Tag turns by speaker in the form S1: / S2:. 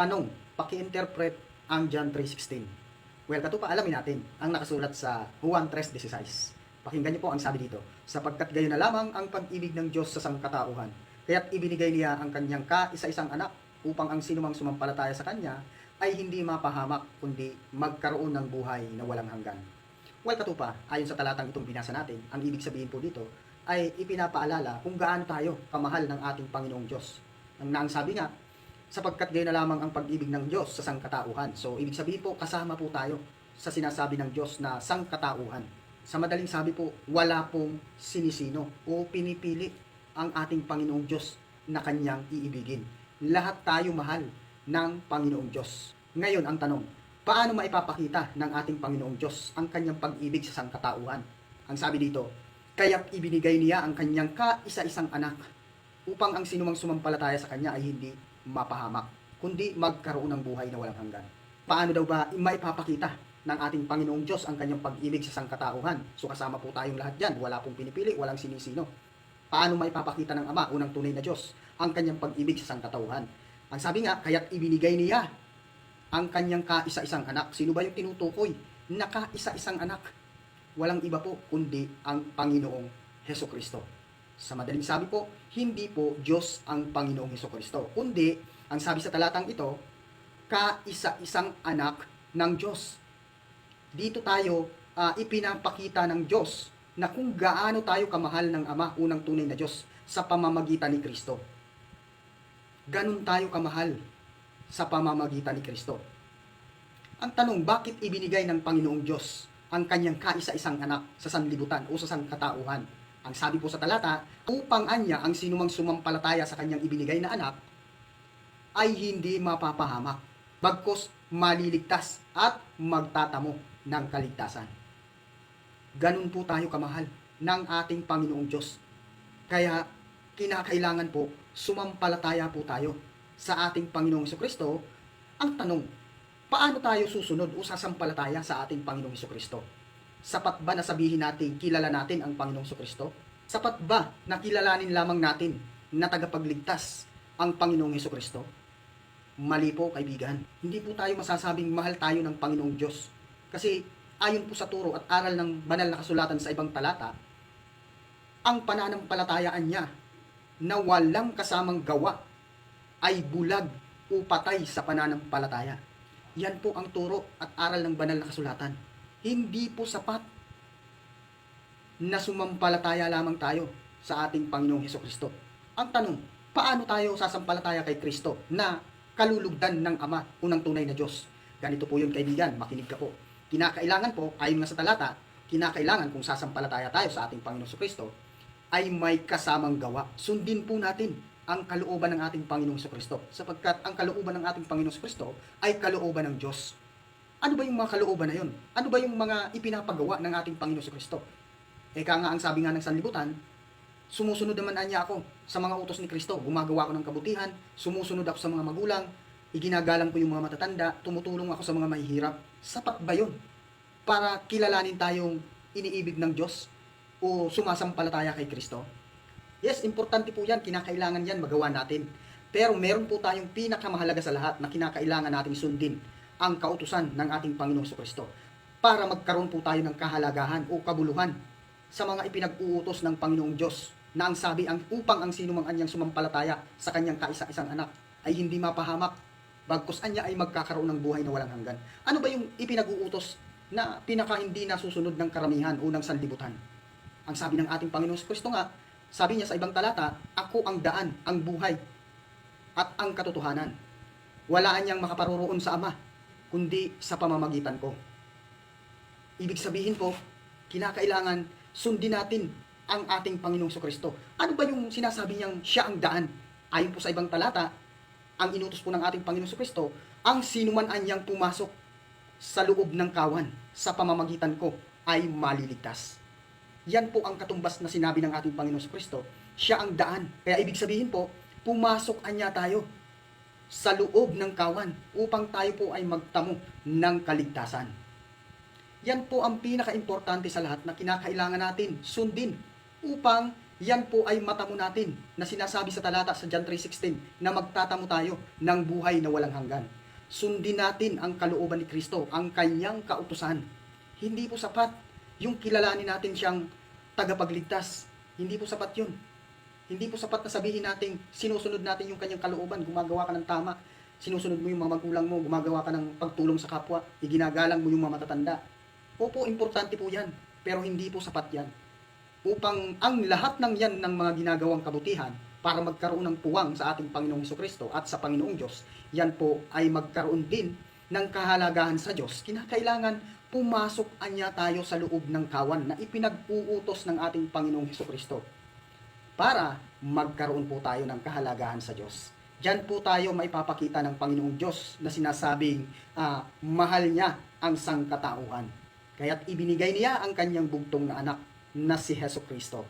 S1: Tanong, paki-interpret ang John 3.16. Well, kato pa alamin natin ang nakasulat sa Juan 3.16. Pakinggan niyo po ang sabi dito. Sapagkat gayon na lamang ang pag-ibig ng Diyos sa sangkatauhan. Kaya't ibinigay niya ang kanyang ka-isa-isang anak upang ang sinumang sumampalataya sa kanya ay hindi mapahamak kundi magkaroon ng buhay na walang hanggan. Well, katupa, ayon sa talatang itong binasa natin, ang ibig sabihin po dito ay ipinapaalala kung gaano tayo kamahal ng ating Panginoong Diyos. Ang naang sabi nga, sapagkat gayon na lamang ang pag-ibig ng Diyos sa sangkatauhan. So, ibig sabihin po, kasama po tayo sa sinasabi ng Diyos na sangkatauhan. Sa madaling sabi po, wala pong sinisino o pinipili ang ating Panginoong Diyos na kanyang iibigin. Lahat tayo mahal ng Panginoong Diyos. Ngayon, ang tanong, paano maipapakita ng ating Panginoong Diyos ang kanyang pag-ibig sa sangkatauhan? Ang sabi dito, kaya't ibinigay niya ang kanyang kaisa-isang anak upang ang sinumang sumampalataya sa kanya ay hindi mapahamak, kundi magkaroon ng buhay na walang hanggan. Paano daw ba maipapakita ng ating Panginoong Diyos ang kanyang pag-ibig sa sangkatauhan? So kasama po tayong lahat dyan, wala pong pinipili, walang sinisino. Paano maipapakita ng Ama, unang tunay na Diyos, ang kanyang pag-ibig sa sangkatauhan? Ang sabi nga, kaya't ibinigay niya ang kanyang kaisa-isang anak. Sino ba yung tinutukoy? Na kaisa-isang anak. Walang iba po, kundi ang Panginoong Heso Kristo. Sa madaling sabi po, hindi po Diyos ang Panginoong Heso Kristo, kundi ang sabi sa talatang ito, kaisa-isang anak ng Diyos. Dito tayo ah, ipinapakita ng Diyos na kung gaano tayo kamahal ng Ama, unang tunay na Diyos, sa pamamagitan ni Kristo. Ganon tayo kamahal sa pamamagitan ni Kristo. Ang tanong, bakit ibinigay ng Panginoong Diyos ang kanyang kaisa-isang anak sa sanlibutan o sa sangkatauhan? Ang sabi po sa talata, upang anya ang sinumang sumampalataya sa kanyang ibinigay na anak ay hindi mapapahamak, bagkos maliligtas at magtatamo ng kaligtasan. Ganun po tayo kamahal ng ating Panginoong Diyos. Kaya kinakailangan po sumampalataya po tayo sa ating Panginoong Kristo. Ang tanong, paano tayo susunod o sasampalataya sa ating Panginoong Kristo? Sapat ba na sabihin natin kilala natin ang Panginoong Kristo? Sapat ba na kilalanin lamang natin na tagapagligtas ang Panginoong Kristo? Mali po, kaibigan. Hindi po tayo masasabing mahal tayo ng Panginoong Diyos. Kasi ayon po sa turo at aral ng banal na kasulatan sa ibang talata, ang pananampalatayaan niya na walang kasamang gawa ay bulag o patay sa pananampalataya. Yan po ang turo at aral ng banal na kasulatan. Hindi po sapat na sumampalataya lamang tayo sa ating Panginoong Heso Kristo. Ang tanong, paano tayo sasampalataya kay Kristo na kalulugdan ng Ama, unang tunay na Diyos? Ganito po yun kaibigan, makinig ka po. Kinakailangan po, ayon nga sa talata, kinakailangan kung sasampalataya tayo sa ating Panginoong Kristo, ay may kasamang gawa. Sundin po natin ang kalooban ng ating Panginoong Kristo. Sapagkat ang kalooban ng ating Panginoong Kristo ay kalooban ng Diyos. Ano ba yung mga kalooban na yun? Ano ba yung mga ipinapagawa ng ating Panginoong Kristo? Eka nga ang sabi nga ng sanlibutan, sumusunod naman anya ako sa mga utos ni Kristo. Gumagawa ako ng kabutihan, sumusunod ako sa mga magulang, iginagalang ko yung mga matatanda, tumutulong ako sa mga mahihirap. Sapat ba yun? Para kilalanin tayong iniibig ng Diyos o sumasampalataya kay Kristo? Yes, importante po yan. Kinakailangan yan magawa natin. Pero meron po tayong pinakamahalaga sa lahat na kinakailangan nating sundin ang kautusan ng ating Panginoong Kristo para magkaroon po tayo ng kahalagahan o kabuluhan sa mga ipinag-uutos ng Panginoong Diyos na ang sabi ang upang ang sino mang anyang sumampalataya sa kanyang kaisa-isang anak ay hindi mapahamak bagkus anya ay magkakaroon ng buhay na walang hanggan. Ano ba yung ipinag-uutos na pinaka hindi nasusunod ng karamihan o ng sanlibutan? Ang sabi ng ating Panginoong Kristo nga, sabi niya sa ibang talata, ako ang daan, ang buhay, at ang katotohanan. Walaan niyang makaparoroon sa Ama, kundi sa pamamagitan ko. Ibig sabihin po, kinakailangan sundin natin ang ating Panginoong Kristo. Ano ba yung sinasabi niyang siya ang daan? Ayon po sa ibang talata, ang inutos po ng ating Panginoong Kristo, ang sinuman anyang pumasok sa loob ng kawan sa pamamagitan ko ay maliligtas. Yan po ang katumbas na sinabi ng ating Panginoong Kristo. Siya ang daan. Kaya ibig sabihin po, pumasok anya tayo sa loob ng kawan upang tayo po ay magtamo ng kaligtasan. Yan po ang pinaka-importante sa lahat na kinakailangan natin sundin upang Yan po ay matamo natin na sinasabi sa talata sa John 3.16 na magtatamo tayo ng buhay na walang hanggan. Sundin natin ang kalooban ni Kristo, ang kanyang kautusan. Hindi po sapat yung kilalanin natin siyang tagapagligtas. Hindi po sapat yun. Hindi po sapat na sabihin natin, sinusunod natin yung kanyang kalooban, gumagawa ka ng tama, sinusunod mo yung mga magulang mo, gumagawa ka ng pagtulong sa kapwa, iginagalang mo yung mga matatanda. Opo, importante po yan, pero hindi po sapat yan. Upang ang lahat ng yan ng mga ginagawang kabutihan para magkaroon ng puwang sa ating Panginoong Kristo at sa Panginoong Diyos, yan po ay magkaroon din ng kahalagahan sa Diyos. Kinakailangan pumasok anya tayo sa loob ng kawan na ipinag-uutos ng ating Panginoong Kristo para magkaroon po tayo ng kahalagahan sa Diyos. Diyan po tayo maipapakita ng Panginoong Diyos na sinasabing ah, mahal niya ang sangkatauhan. Kaya't ibinigay niya ang kanyang bugtong na anak na si Heso Kristo